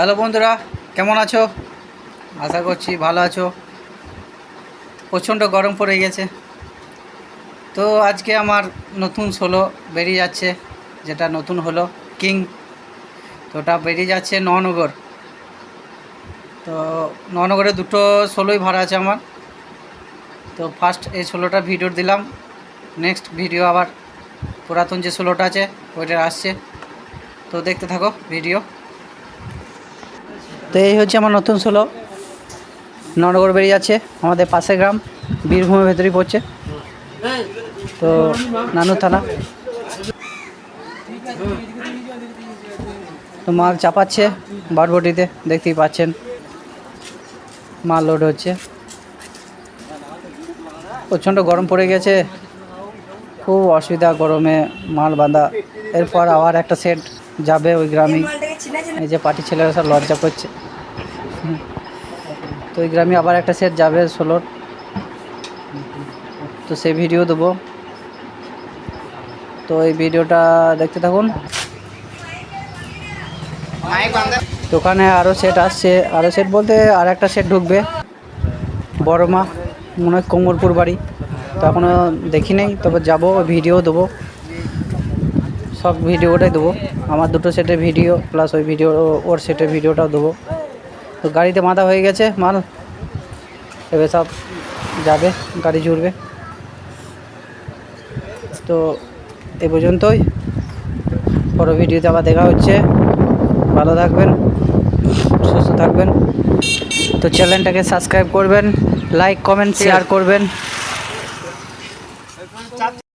Hello বন্ধুরা, কেমন আছো? আশা করছি ভালো আছো। প্রচণ্ড গরম পড়ে গেছে। তো আজকে আমার নতুন ষোলো বেরিয়ে যাচ্ছে, যেটা নতুন হলো কিং। তো ওটা বেরিয়ে যাচ্ছে ননগর তো ননগরে দুটো ষোলোই ভাড়া আছে আমার। তো ফার্স্ট এই ষোলোটা ভিডিও দিলাম নেক্সট ভিডিও আবার পুরাতন যে ষোলোটা আছে ওইটা আসছে। তো দেখতে থাকো ভিডিও তো এই হচ্ছে আমার নতুন ষোলো ননগর বেরিয়ে যাচ্ছে, আমাদের পাশের গ্রাম, বীরভূমের ভেতরেই পড়ছে। তো নানু থানা। তো মাল চাপাচ্ছে বারবটিতে দেখতেই পাচ্ছেন। মাল লোড হচ্ছে। প্রচণ্ড গরম পড়ে গেছে। খুব অসুবিধা গরমে মাল বাঁধা। এরপর আবার একটা সেট যাবে ওই গ্রামে এই যে পার্টি ছেলেরা সব লজ্জা করছে। তো ওই গ্রামে আবার একটা সেট যাবে ষোলোর তো সেই ভিডিও দেবো। তো এই ভিডিওটা দেখতে থাকুন। দোকানে আরও সেট আসছে। আরও সেট বলতে আর একটা সেট ঢুকবে। বড় মা, মনে হয় কোমরপুর বাড়ি। তো এখনও দেখি নেই তবে যাব ভিডিও দেবো। সব ভিডিওটাই দেবো। আমার দুটো সেটের ভিডিও প্লাস ওই ভিডিও ওর সেটের ভিডিওটাও দেবো। তো গাড়িতে মাথা হয়ে গেছে মাল। এবার সব যাবে গাড়ি জুড়বে তো এ পর্যন্তই। পরে ভিডিওতে আবার দেখা হচ্ছে। ভালো থাকবেন সুস্থ থাকবেন। তো চ্যানেলটাকে সাবস্ক্রাইব করবেন লাইক কমেন্ট শেয়ার করবেন।